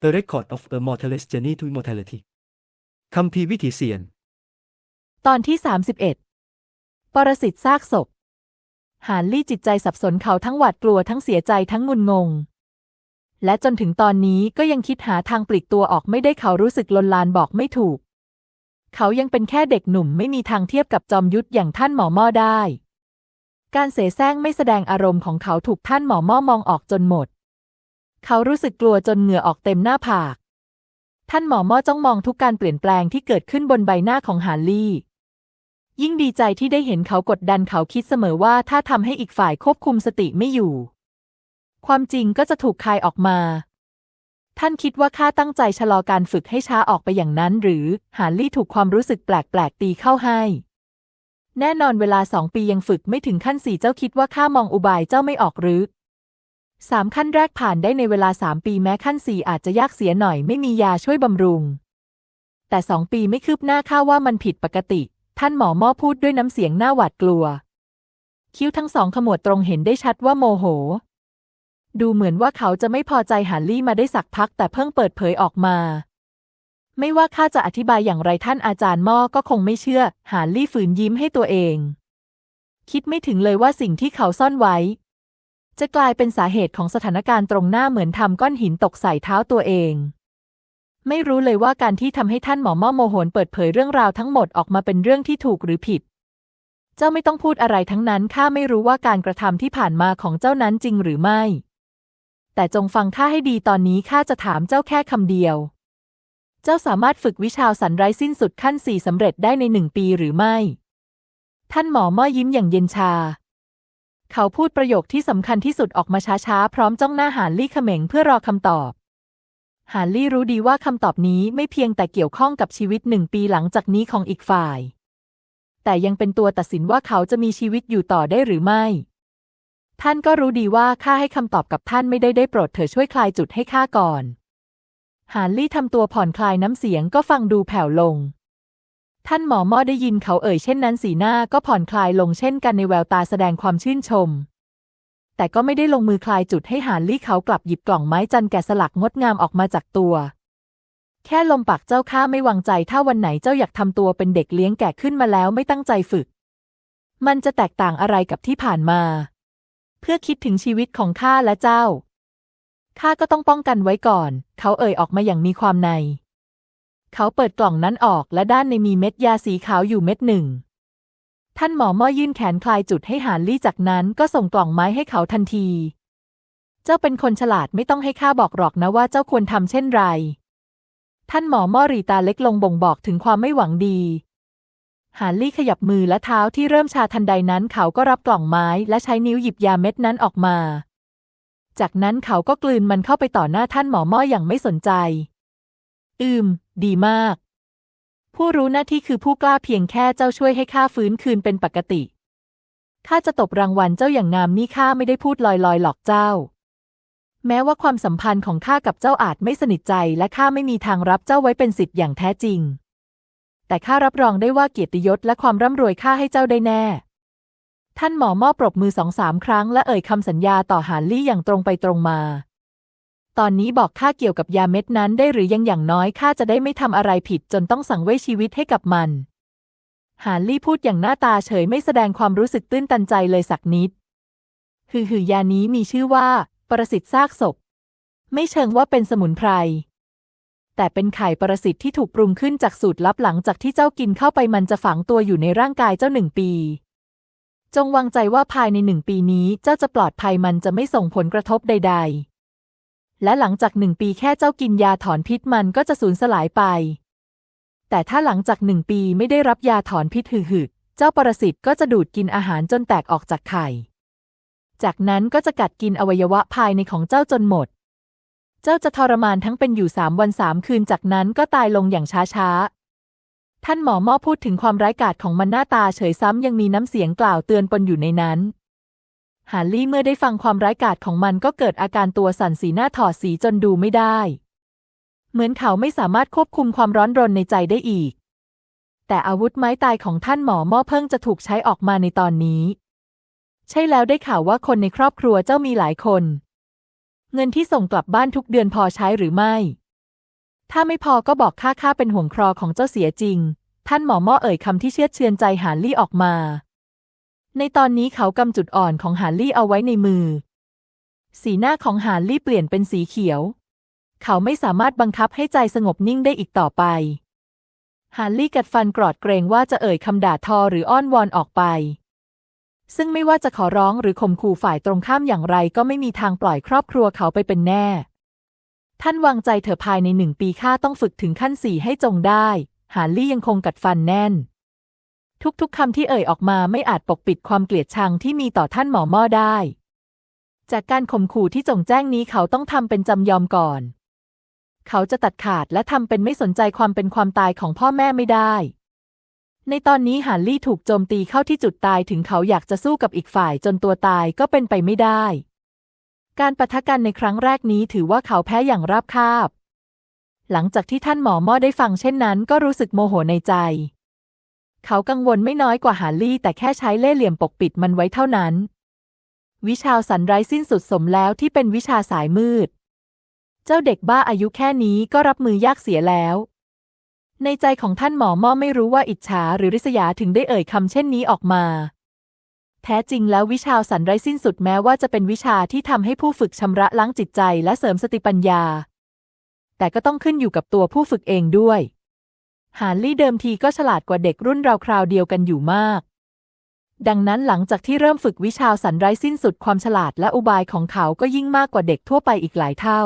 The Record of a Mortalist Journey to Immortality คัมภีร์วิถีเสียน ตอนที่ 31 ปรสิตซากศพ หานลี่จิตใจสับสนเขาทั้งหวาดกลัวทั้งเสียใจทั้งงุนงง และจนถึงตอนนี้ก็ยังคิดหาทางปลีกตัวออกไม่ได้เขารู้สึกลนลานบอกไม่ถูก เขายังเป็นแค่เด็กหนุ่มไม่มีทางเทียบกับจอมยุทธอย่างท่านหมอม่อได้ การเสแสร้งไม่แสดงอารมณ์ของเขาถูกท่านหมอม่อมองออกจนหมด เขารู้สึกกลัวจนเหงื่อออกเต็มหน้าผาก ท่านหมอม่อจ้องมองทุกการเปลี่ยนแปลงที่เกิดขึ้นบนใบหน้าของหานลี่ ยิ่งดีใจที่ได้เห็นเขากดดันเขาคิดเสมอว่าถ้าทำให้อีกฝ่ายควบคุมสติไม่อยู่ ความจริงก็จะถูกคายออกมา ท่านคิดว่าข้าตั้งใจชะลอการฝึกให้ช้าออกไปอย่างนั้น หรือหานลี่ถูกความรู้สึกแปลกๆตีเข้าให้แน่นอนเวลาสองปียังฝึกไม่ถึงขั้นสี่เจ้าคิดว่าข้ามองอุบายเจ้าไม่ออกหรือ สามขั้นแรกผ่านได้ในเวลาสามปีแม้ขั้นสี่อาจจะยากเสียหน่อยไม่มียาช่วยบำรุง แต่สองปีไม่คืบหน้าข้าว่ามันผิดปกติ ท่านหมอหม่อพูดด้วยน้ำเสียงหน้าหวาดกลัว คิ้วทั้งสองขมวดตรงเห็นได้ชัดว่าโมโห ดูเหมือนว่าเขาจะไม่พอใจหาลี่มาได้สักพักแต่เพิ่งเปิดเผยออกมา ไม่ว่าข้าจะอธิบายอย่างไรท่านอาจารย์หม่อก็คงไม่เชื่อ หาลี่ฝืนยิ้มให้ตัวเอง คิดไม่ถึงเลยว่าสิ่งที่เขาซ่อนไว้ จะกลายเป็นสาเหตุของสถานการณ์ตรงหน้าเหมือนทำก้อนหินตกใส่เท้าตัวเอง ไม่รู้เลยว่าการที่ทำให้ท่านหมอม่อโมโหนเปิดเผยเรื่องราวทั้งหมดออกมาเป็นเรื่องที่ถูกหรือผิด เจ้าไม่ต้องพูดอะไรทั้งนั้นข้าไม่รู้ว่าการกระทำที่ผ่านมาของเจ้านั้นจริงหรือไม่ แต่จงฟังข้าให้ดีตอนนี้ข้าจะถามเจ้าแค่คำเดียว เจ้าสามารถฝึกวิชาสันไรสิ้นสุดขั้นสี่สำเร็จได้ในหนึ่งปีหรือไม่ ท่านหมอม่อยิ้มอย่างเย็นชา เขาพูดประโยคที่สำคัญที่สุดออกมาช้าๆ พร้อมจ้องหน้าหานลี่เขม็งเพื่อรอคำตอบ หานลี่รู้ดีว่าคำตอบนี้ไม่เพียงแต่เกี่ยวข้องกับชีวิตหนึ่งปีหลังจากนี้ของอีกฝ่าย แต่ยังเป็นตัวตัดสินว่าเขาจะมีชีวิตอยู่ต่อได้หรือไม่ ท่านก็รู้ดีว่าข้าให้คำตอบกับท่านไม่ได้ได้โปรดเถอช่วยคลายจุดให้ข้าก่อน หานลี่ทำตัวผ่อนคลายน้ำเสียงก็ฟังดูแผ่วลง ท่านหมอหม่อได้ยินเขาเอ่ยเช่นนั้นสีหน้าก็ผ่อนคลายลงเช่นกันในแววตาแสดงความชื่นชม แต่ก็ไม่ได้ลงมือคลายจุดให้หานลี่เขากลับหยิบกล่องไม้จันแกะสลักงดงามออกมาจากตัว แค่ลมปากเจ้าข้าไม่วางใจถ้าวันไหนเจ้าอยากทำตัวเป็นเด็กเลี้ยงแกะขึ้นมาแล้วไม่ตั้งใจฝึก มันจะแตกต่างอะไรกับที่ผ่านมา เพื่อคิดถึงชีวิตของข้าและเจ้าข้าก็ต้องป้องกันไว้ก่อน เขาเอ่ยออกมาอย่างมีความใน เขาเปิดกล่องนั้นออกและด้านในมีเม็ดยาสีขาวอยู่เม็ดหนึ่ง ท่านหมอม่อยื่นแขนคลายจุดให้หานลี่จากนั้นก็ส่งกล่องไม้ให้เขาทันที เจ้าเป็นคนฉลาดไม่ต้องให้ข้าบอกหรอกนะว่าเจ้าควรทำเช่นไร ท่านหมอม่อรีตาเล็กลงบ่งบอกถึงความไม่หวังดี หานลี่ขยับมือและเท้าที่เริ่มชาทันใดนั้น เขาก็รับกล่องไม้และใช้นิ้วหยิบยาเม็ดนั้นออกมา จากนั้นเขาก็กลืนมันเข้าไปต่อหน้าท่านหมอม่ออย่างไม่สนใจ อืม ดีมาก ผู้รู้หน้าที่คือผู้กล้าเพียงแค่เจ้าช่วยให้ข้าฟื้นคืนเป็นปกติข้าจะตบรางวัลเจ้าอย่างงามนี่ข้าไม่ได้พูดลอยๆหลอกเจ้า แม้ว่าความสัมพันธ์ของข้ากับเจ้าอาจไม่สนิทใจ และข้าไม่มีทางรับเจ้าไว้เป็นสิทธิ์อย่างแท้จริง แต่ข้ารับรองได้ว่าเกียรติยศและความร่ำรวยข้าให้เจ้าได้แน่ ท่านหมอมอบปรบมือสองสามครั้งและเอ่ยคำสัญญาต่อหานลี่อย่างตรงไปตรงมา ตอนนี้บอกข้าเกี่ยวกับยาเม็ดนั้นได้หรือยังอย่างน้อยข้าจะได้ไม่ทำอะไรผิดจนต้องสั่งไว้ชีวิตให้กับมัน หานลี่พูดอย่างหน้าตาเฉยไม่แสดงความรู้สึกตื้นตันใจเลยสักนิดฮือหือยานี้มีชื่อว่า ประสิทธิ์ซากศพ ไม่เชิงว่าเป็นสมุนไพร แต่เป็นไข่ประสิทธิ์ที่ถูกปรุงขึ้นจากสูตรลับหลังจากที่เจ้ากินเข้าไปมันจะฝังตัวอยู่ในร่างกายเจ้าหนึ่งปีจงวางใจว่าภายในหนึ่งปีนี้เจ้าจะปลอดภัยมันจะไม่ส่งผลกระทบใดๆ และหลังจากหนึ่งปีแค่เจ้ากินยาถอนพิษมันก็จะสูญสลายไป แต่ถ้าหลังจากหนึ่งปีไม่ได้รับยาถอนพิษหืดๆเจ้าปรสิตก็จะดูดกินอาหารจนแตกออกจากไข่ จากนั้นก็จะกัดกินอวัยวะภายในของเจ้าจนหมด เจ้าจะทรมานทั้งเป็นอยู่สามวันสามคืนจากนั้นก็ตายลงอย่างช้าๆท่านหมอมอพูดถึงความร้ายกาจของมันหน้าตาเฉยซ้ำยังมีน้ำเสียงกล่าวเตือนปนอยู่ในนั้น หาลี่เมื่อได้ฟังความร้ายกาจของมันก็เกิดอาการตัวสั่นสีหน้าถอดสีจนดูไม่ได้ เหมือนเขาไม่สามารถควบคุมความร้อนรนในใจได้อีก แต่อาวุธไม้ตายของท่านหมอม่อเพิ่งจะถูกใช้ออกมาในตอนนี้ ใช่แล้วได้ข่าวว่าคนในครอบครัวเจ้ามีหลายคน เงินที่ส่งกลับบ้านทุกเดือนพอใช้หรือไม่ ถ้าไม่พอก็บอกข้าข้าเป็นห่วงครอของเจ้าเสียจริง ท่านหมอม่อเอ่ยคำที่เชื่อเชือนใจหานลี่ออกมา ในตอนนี้เขากำจุดอ่อนของหานลี่เอาไว้ในมือ สีหน้าของหานลี่เปลี่ยนเป็นสีเขียว เขาไม่สามารถบังคับให้ใจสงบนิ่งได้อีกต่อไปหานลี่กัดฟันกรอดเกรงว่าจะเอ่ยคำด่าทอหรืออ้อนวอนออกไป ซึ่งไม่ว่าจะขอร้องหรือข่มขู่ฝ่ายตรงข้ามอย่างไรก็ไม่มีทางปล่อยครอบครัวเขาไปเป็นแน่ ท่านวางใจเถอะภายในหนึ่งปีข้าต้องฝึกถึงขั้นสี่ให้จงได้หานลี่ยังคงกัดฟันแน่น ทุกๆคำที่เอ่ยออกมาไม่อาจปกปิดความเกลียดชังที่มีต่อท่านหมอม่อได้ จากการข่มขู่ที่จงแจ้งนี้เขาต้องทำเป็นจำยอมก่อน เขาจะตัดขาดและทำเป็นไม่สนใจความเป็นความตายของพ่อแม่ไม่ได้ ในตอนนี้หานลี่ถูกโจมตีเข้าที่จุดตายถึงเขาอยากจะสู้กับอีกฝ่ายจนตัวตายก็เป็นไปไม่ได้ การปะทะกันในครั้งแรกนี้ถือว่าเขาแพ้อย่างราบคาบ หลังจากที่ท่านหมอม่อได้ฟังเช่นนั้น ก็รู้สึกโมโหในใจ เขากังวลไม่น้อยกว่าหานลี่แต่แค่ใช้เล่ห์เหลี่ยมปกปิดมันไว้เท่านั้น วิชาสันไร้สิ้นสุดสมแล้วที่เป็นวิชาสายมืด เจ้าเด็กบ้าอายุแค่นี้ก็รับมือยากเสียแล้ว ในใจของท่านหมอม่อไม่รู้ว่าอิจฉาหรือริษยาถึงได้เอ่ยคำเช่นนี้ออกมาแท้จริงแล้ววิชาสันไร้สิ้นสุดแม้ว่าจะเป็นวิชาที่ทำให้ผู้ฝึกชำระล้างจิตใจและเสริมสติปัญญา แต่ก็ต้องขึ้นอยู่กับตัวผู้ฝึกเองด้วย หานลี่เดิมทีก็ฉลาดกว่าเด็กรุ่นเราคราวเดียวกันอยู่มาก ดังนั้นหลังจากที่เริ่มฝึกวิชาสันไร้สิ้นสุดความฉลาดและอุบายของเขาก็ยิ่งมากกว่าเด็กทั่วไปอีกหลายเท่า